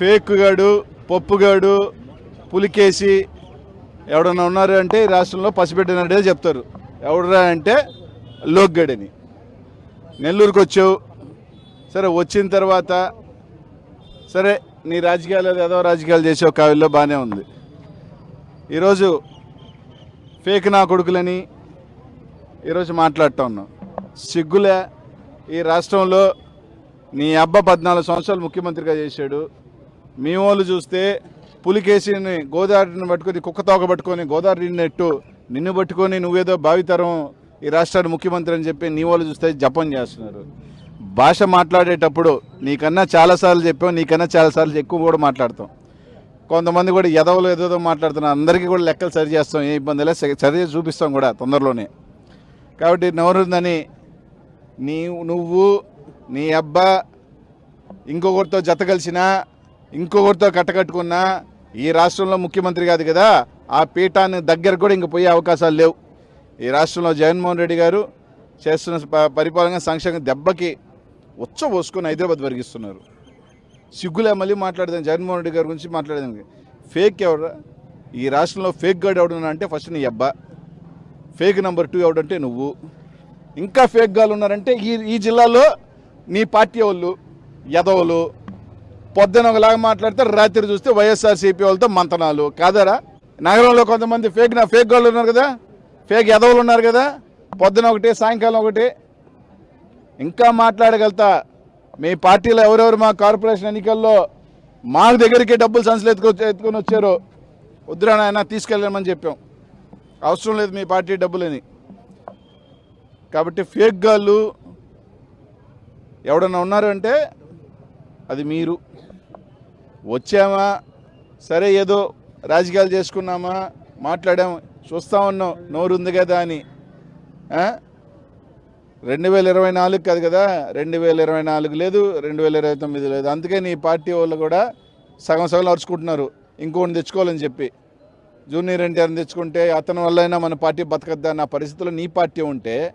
ఫేక్గాడు పప్పుగాడు పులికేసి ఎవడన్నా ఉన్నారు అంటే ఈ రాష్ట్రంలో పసిపెట్టినట్టే చెప్తారు. ఎవడరా అంటే లోక్గడని నెల్లూరుకు వచ్చావు. సరే వచ్చిన తర్వాత సరే నీ రాజకీయాలు ఏదో రాజకీయాలు చేసావు కావిల్లో బాగానే ఉంది. ఈరోజు ఫేక్ నా కొడుకులని ఈరోజు మాట్లాడుతూ ఉన్నాం. సిగ్గులే ఈ రాష్ట్రంలో నీ అబ్బ పద్నాలుగు సంవత్సరాలు ముఖ్యమంత్రిగా చేశాడు. మీ వాళ్ళు చూస్తే పులికేసిని గోదావరిని పట్టుకొని కుక్క తోక పట్టుకొని గోదావరి నెట్టు నిన్ను పట్టుకొని నువ్వేదో భావితరం ఈ రాష్ట్రానికి ముఖ్యమంత్రి అని చెప్పి నీ వాళ్ళు చూస్తే జపం చేస్తున్నారు. భాష మాట్లాడేటప్పుడు నీకన్నా చాలాసార్లు చెప్పాం నీకన్నా చాలాసార్లు ఎక్కువ కూడా మాట్లాడతాం. కొంతమంది కూడా ఎదవలు ఎదవదో మాట్లాడుతున్నారు. అందరికీ కూడా లెక్కలు సరి చేస్తాం ఏ ఇబ్బంది లేదు. సరి చేసి చూపిస్తాం కూడా తొందరలోనే. కాబట్టి నవరుందని నీ నువ్వు నీ అబ్బా ఇంకొకరితో జత కలిసినా ఇంకొకరితో కట్టకట్టుకున్న ఈ రాష్ట్రంలో ముఖ్యమంత్రి కాదు కదా ఆ పీఠాన్ని దగ్గర కూడా ఇంక పోయే అవకాశాలు లేవు. ఈ రాష్ట్రంలో జగన్మోహన్ రెడ్డి గారు చేస్తున్న ప- పరిపాలన సంక్షేమ దెబ్బకి ఉచ్చ పోసుకొని హైదరాబాద్ వరిగిస్తున్నారు సిగ్గులే మళ్ళీ మాట్లాడదాం జగన్మోహన్ రెడ్డి గారి గురించి మాట్లాడదాం ఫేక్ ఎవరు ఈ రాష్ట్రంలో ఫేక్ గార్డ్ ఎవడన్నా అంటే ఫస్ట్ నీ అబ్బా. ఫేక్ నెంబర్ టూ ఎవడంటే నువ్వు. ఇంకా ఫేక్ గాలు ఉన్నారంటే ఈ ఈ జిల్లాలో నీ పార్టీ వాళ్ళు యదవులు పొద్దున ఒకలాగా మాట్లాడితే రాత్రి చూస్తే వైఎస్ఆర్సీపీ వాళ్ళతో మంతనాలు. కాదరా? నగరంలో కొంతమంది ఫేక్ నా ఫేక్ గాళ్ళు ఉన్నారు కదా? ఫేక్ ఎదవలు ఉన్నారు కదా? పొద్దున ఒకటి సాయంకాలం ఒకటి. ఇంకా మాట్లాడగలుగుతా. మీ పార్టీలో ఎవరెవరు మా కార్పొరేషన్ ఎన్నికల్లో మా దగ్గరికి డబ్బులు సంచులు ఎత్తుకొ ఎత్తుకొని వచ్చారు వద్దురా నాయన తీసుకెళ్ళమని చెప్పాం. అవసరం లేదు మీ పార్టీ డబ్బులని. కాబట్టి ఫేక్ గాళ్ళు ఎవడన్నా ఉన్నారు అంటే అది మీరు. వచ్చామా? సరే ఏదో రాజకీయాలు చేసుకున్నామా? మాట్లాడాము. చూస్తా ఉన్నాం. నోరు ఉంది కదా అని. రెండు వేల ఇరవై నాలుగు కాదు కదా? రెండు వేల ఇరవై నాలుగు లేదు రెండు వేల ఇరవై తొమ్మిది లేదు. అందుకే నీ పార్టీ వాళ్ళు కూడా సగం సగం అరుచుకుంటున్నారు ఇంకోటి తెచ్చుకోవాలని చెప్పి. జూనియర్ ఎన్టీఆర్ని తెచ్చుకుంటే అతని వల్ల అయినా మన పార్టీ బతకద్దా నా పరిస్థితుల్లో నీ పార్టీ ఉంటే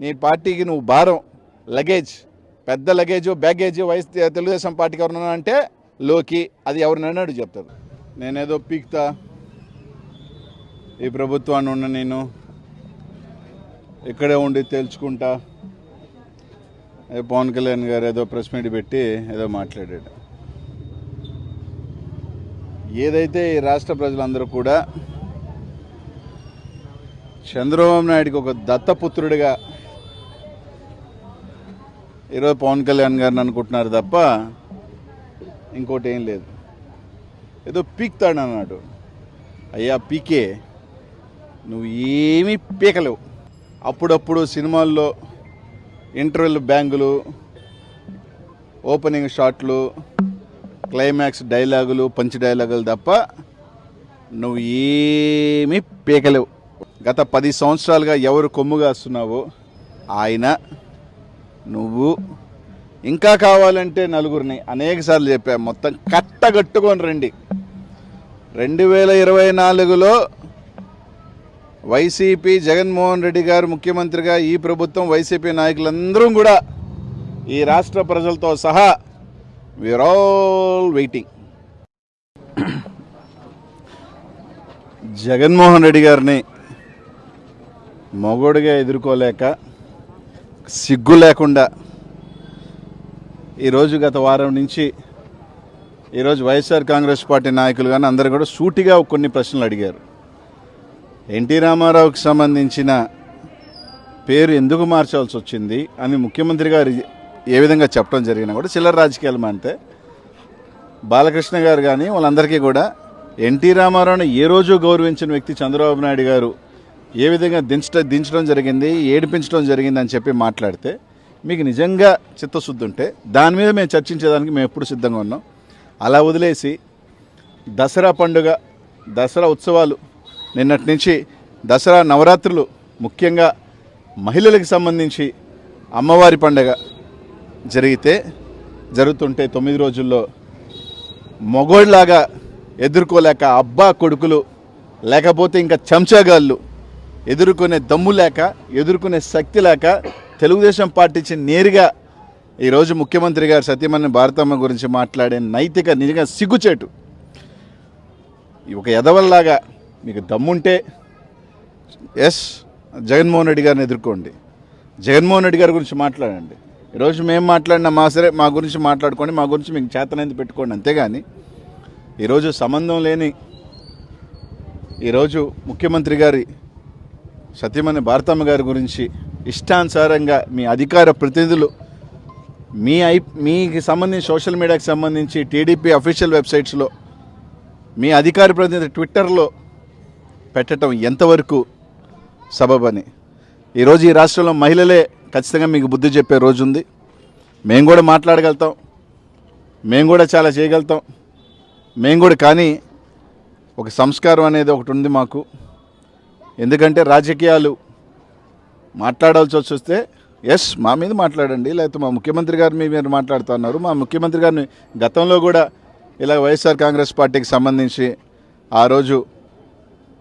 నీ పార్టీకి నువ్వు భారం లగేజ్. పెద్ద లగేజ్ బ్యాగేజ్ వైస్ తెలుగుదేశం పార్టీకి ఎవరున్నా అంటే లోకి అది ఎవరినన్నాడు చెప్తారు. నేనేదో పీక్తా. ఈ ప్రభుత్వాన్ని ఉన్న నేను ఇక్కడే ఉండి తేల్చుకుంటా. పవన్ కళ్యాణ్ గారు ఏదో ప్రెస్ మీట్ పెట్టి ఏదో మాట్లాడాడు. ఏదైతే ఈ రాష్ట్ర ప్రజలందరూ కూడా చంద్రబాబు నాయుడికి ఒక దత్తపుత్రుడిగా ఈరోజు పవన్ కళ్యాణ్ గారిని అనుకుంటున్నారు తప్ప ఇంకోటి ఏం లేదు. ఏదో పీక్తాడు అన్నాడు. అయ్యా పీకే. నువ్వు ఏమీ పీకలేవు. అప్పుడప్పుడు సినిమాల్లో ఇంటర్వెల్ బ్యాంగులు ఓపెనింగ్ షాట్లు క్లైమాక్స్ డైలాగులు పంచి డైలాగులు తప్ప నువ్వు ఏమీ పీకలేవు. గత పది సంవత్సరాలుగా ఎవరు కొమ్ము కాస్తున్నావో ఆయన నువ్వు ఇంకా కావాలంటే నలుగురిని అనేక సార్లు చెప్పా. మొత్తం కట్టగట్టుకొని రండి. రెండు వేల ఇరవై నాలుగులో వైసీపీ జగన్మోహన్ రెడ్డి గారు ముఖ్యమంత్రిగా ఈ ప్రభుత్వం వైసీపీ నాయకులందరూ కూడా ఈ రాష్ట్ర ప్రజలతో సహా we're all waiting Jaganmohan Reddy గారిని మొగోడిగా ఎదుర్కోలేక సిగ్గు లేకుండా ఈరోజు గత వారం నుంచి ఈరోజు వైఎస్ఆర్ కాంగ్రెస్ పార్టీ నాయకులు కానీ అందరూ కూడా సూటిగా కొన్ని ప్రశ్నలు అడిగారు. ఎన్టీ రామారావుకి సంబంధించిన పేరు ఎందుకు మార్చాల్సి వచ్చింది అని ముఖ్యమంత్రి గారు ఏ విధంగా చెప్పడం జరిగినా కూడా చిల్లర రాజకీయాలు అంటే బాలకృష్ణ గారు కానీ వాళ్ళందరికీ కూడా ఎన్టీ రామారావుని ఏ రోజు గౌరవించిన వ్యక్తి చంద్రబాబు నాయుడు గారు ఏ విధంగా దించడం దించడం జరిగింది ఏడిపించడం జరిగింది అని చెప్పి మాట్లాడితే మీకు నిజంగా చిత్తశుద్ధి ఉంటే దాని మీద మేము చర్చించేదానికి మేము ఎప్పుడు సిద్ధంగా ఉన్నాం. అలా వదిలేసి దసరా పండుగ దసరా ఉత్సవాలు నిన్నటి నుంచి దసరా నవరాత్రులు ముఖ్యంగా మహిళలకు సంబంధించి అమ్మవారి పండుగ జరిగితే జరుగుతుంటే తొమ్మిది రోజుల్లో మొగోళ్ళలాగా ఎదుర్కోలేక అబ్బా కొడుకులు లేకపోతే ఇంకా చెంచాగాళ్ళు ఎదుర్కొనే దమ్ము లేక ఎదుర్కొనే శక్తి లేక తెలుగుదేశం పార్టీ నేరుగా ఈరోజు ముఖ్యమంత్రి గారు సత్యమణి భారతమ్మ గురించి మాట్లాడే నైతిక నిజంగా సిగ్గుచేటు. ఈ ఒక ఎదవల్లాగా మీకు దమ్ముంటే ఎస్ జగన్మోహన్ రెడ్డి గారిని ఎదుర్కోండి. జగన్మోహన్ రెడ్డి గారి గురించి మాట్లాడండి. ఈరోజు మేము మాట్లాడినా మా సరే మా గురించి మాట్లాడుకోండి మా గురించి మీకు చేతనైంది పెట్టుకోండి అంతేగాని ఈరోజు సంబంధం లేని ఈరోజు ముఖ్యమంత్రి గారి సత్యమణి భారతమ్మ గారి గురించి ఇష్టానుసారంగా మీ అధికార ప్రతినిధులు మీ ఐ మీకు సంబంధించి సోషల్ మీడియాకి సంబంధించి టీడీపీ అఫీషియల్ వెబ్సైట్స్లో మీ అధికార ప్రతినిధి ట్విట్టర్లో పెట్టడం ఎంతవరకు సబబని? ఈరోజు ఈ రాష్ట్రంలో మహిళలే ఖచ్చితంగా మీకు బుద్ధి చెప్పే రోజు ఉంది మేము కూడా మాట్లాడగలుగుతాం. మేము కూడా చాలా చేయగలుగుతాం. మేము కూడా కానీ ఒక సంస్కారం అనేది ఒకటి ఉంది మాకు. ఎందుకంటే రాజకీయాలు మాట్లాడాల్సి వచ్చి వస్తే ఎస్ మా మీద మాట్లాడండి లేకపోతే మా ముఖ్యమంత్రి గారి మీద మీరు మాట్లాడుతూ ఉన్నారు. మా ముఖ్యమంత్రి గారిని గతంలో కూడా ఇలా వైఎస్ఆర్ కాంగ్రెస్ పార్టీకి సంబంధించి ఆ రోజు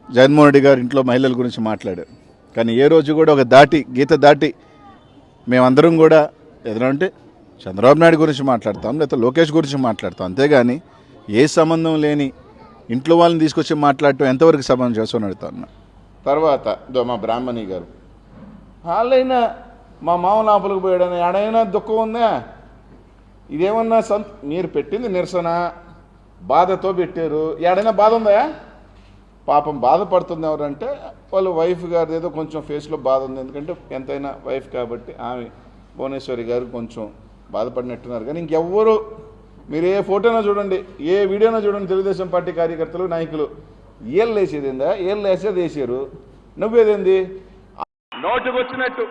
జగన్మోహన్ రెడ్డి గారి ఇంట్లో మహిళల గురించి మాట్లాడారు. కానీ ఏ రోజు కూడా ఒక దాటి గీత దాటి మేమందరం కూడా ఎదురంటే చంద్రబాబు నాయుడు గురించి మాట్లాడతాం లేకపోతే లోకేష్ గురించి మాట్లాడతాం. అంతేగాని ఏ సంబంధం లేని ఇంట్లో వాళ్ళని తీసుకొచ్చి మాట్లాడటం ఎంతవరకు సంబంధం చేస్తామని అడుగుతా ఉన్నా. తర్వాత దో మా బ్రాహ్మణి గారు వాళ్ళైనా మా మామ లోపలికి పోయాడని ఎడైనా దుఃఖం ఉందా? ఇదేమన్నా సంత మీరు పెట్టింది నిరసన బాధతో పెట్టారు. ఎడైనా బాధ ఉందా? పాపం బాధపడుతుంది ఎవరంటే వాళ్ళు వైఫ్ గారిది ఏదో కొంచెం ఫేస్లో బాధ ఉంది. ఎందుకంటే ఎంతైనా వైఫ్ కాబట్టి ఆమె భువనేశ్వరి గారు కొంచెం బాధపడినట్టున్నారు. కానీ ఇంకెవ్వరు మీరు ఏ ఫోటోనో చూడండి ఏ వీడియోనో చూడండి తెలుగుదేశం పార్టీ కార్యకర్తలు నాయకులు. ఏళ్ళు వేసేదిందా? ఏళ్ళు వేసేది వేసారు. నువ్వేదేంది? నోటుకు వచ్చినట్టు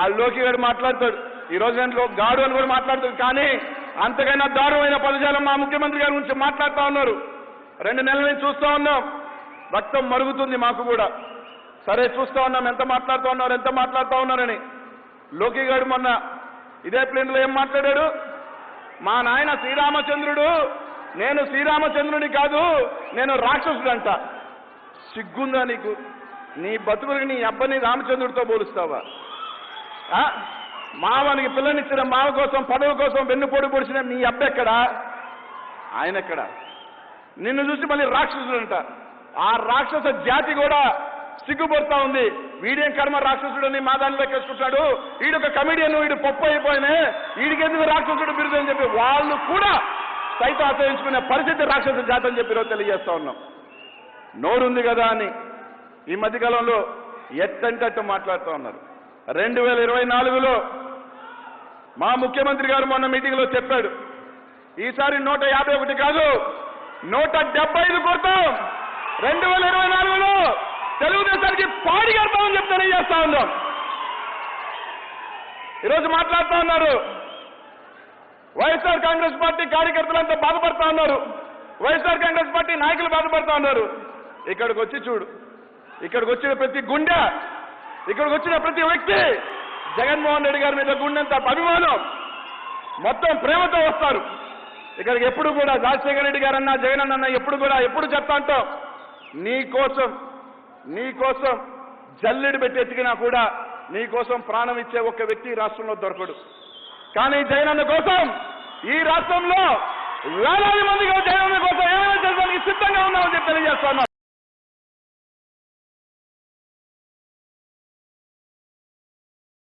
ఆ లోకి గారు మాట్లాడతాడు. ఈ రోజు నేను లో- గాడు అని కూడా మాట్లాడతాడు. కానీ అంతకైనా దారుణమైన పదజాలం మా ముఖ్యమంత్రి గారి గురించి మాట్లాడుతూ ఉన్నారు. రెండు నెలల నుంచి చూస్తూ ఉన్నాం. రక్తం మరుగుతుంది మాకు కూడా. సరే చూస్తూ ఉన్నాం. ఎంత మాట్లాడుతూ ఉన్నారు ఎంత మాట్లాడుతూ ఉన్నారని. లోకి గారు మొన్న ఇదే ప్లేన్లో ఏం మాట్లాడాడు? మా నాయన శ్రీరామచంద్రుడు నేను శ్రీరామచంద్రుడి కాదు నేను రాక్షసుడు అంట సిగ్గుందా నీకు? నీ బతుకులకి నీ అబ్బని రామచంద్రుడితో పోలుస్తావా? మావానికి మావనికి పిల్లనిచ్చిన మావ కోసం పదవి కోసం వెన్నుపోటు పొడిచిన నీ అబ్బ ఎక్కడా ఆయన ఎక్కడ నిన్ను చూసి మళ్ళీ రాక్షసుడు అంట ఆ రాక్షస జాతి కూడా సిగ్గుపడుతా ఉంది. వీడేం కర్మ రాక్షసుడని మా దానిలో ఎక్కేసుకుంటాడు వీడొక కమిడియన్ వీడు పప్పు అయిపోయినే వీడికెందుకు రాక్షసుడు బిరుదు అని చెప్పి వాళ్ళు కూడా సైతం ఆశ్రయించుకునే పరిస్థితి రాక్షస జాతి అని చెప్పి ఈరోజు తెలియజేస్తా ఉన్నాం. నోరుంది కదా అని ఈ మధ్యకాలంలో ఎట్టంటట్టు మాట్లాడుతూ ఉన్నారు. రెండు వేల ఇరవై నాలుగులో మా ముఖ్యమంత్రి గారు మొన్న మీటింగ్లో చెప్పాడు ఈసారి నూట యాభై ఒకటి కాదు నూట డెబ్బై ఐదు కొడతాం. రెండు వేల ఇరవై నాలుగులో తెలుగుదేశానికి పాడి కడతామని చెప్పి తెలియజేస్తా ఉన్నాం. ఈరోజు మాట్లాడుతూ ఉన్నారు వైఎస్ఆర్ కాంగ్రెస్ పార్టీ కార్యకర్తలంతా బాధపడతా ఉన్నారు. వైఎస్ఆర్ కాంగ్రెస్ పార్టీ నాయకులు బాధపడతా ఉన్నారు. ఇక్కడికి వచ్చి చూడు. ఇక్కడికి వచ్చిన ప్రతి గుండె ఇక్కడికి వచ్చిన ప్రతి వ్యక్తి జగన్మోహన్ రెడ్డి గారి మీద గుండెంత అభిమానం మొత్తం ప్రేమతో వస్తారు. ఇక్కడికి ఎప్పుడు కూడా రాజశేఖర రెడ్డి గారన్నా జగన్ అన్న ఎప్పుడు కూడా ఎప్పుడు చెప్తా అంటాం నీ కోసం నీ కోసం జల్లెడు పెట్టి ఎతికినా కూడా నీ కోసం ప్రాణం ఇచ్చే ఒక్క వ్యక్తి రాష్ట్రంలో దొరకడు. కానీ జగనన్న కోసం ఈ రాష్ట్రంలో వేలాది మందిగా జగనన్న కోసం ఏమైనా చేయడానికి సిద్ధంగా ఉన్నామని చెప్పి తెలియజేస్తున్నా